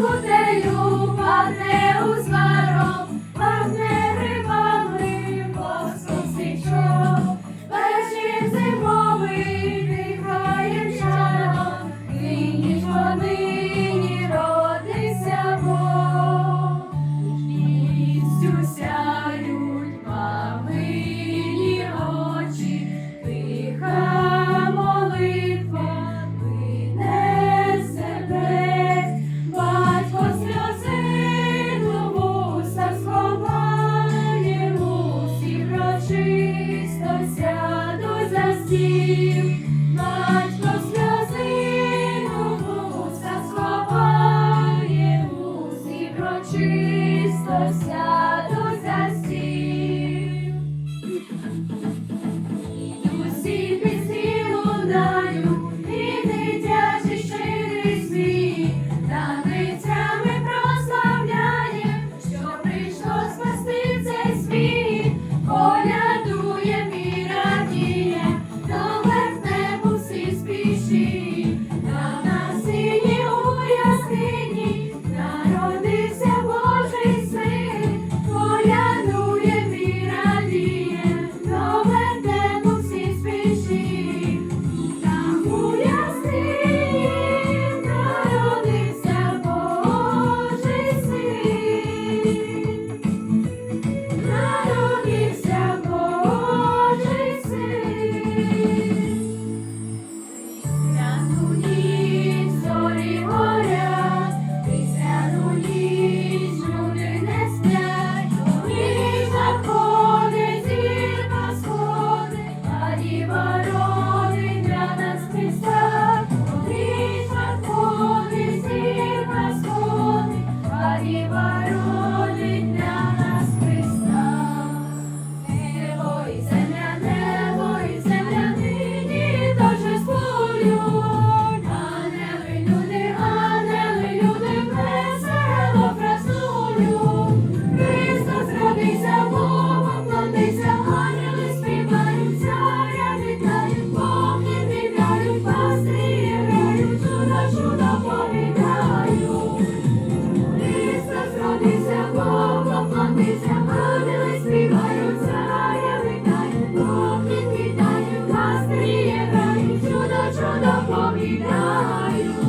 кутею, поклонися, Бог, поклонися, ходили, співають, царя вітають, поклін вітають, настріє грають, чудо, чудо повідають.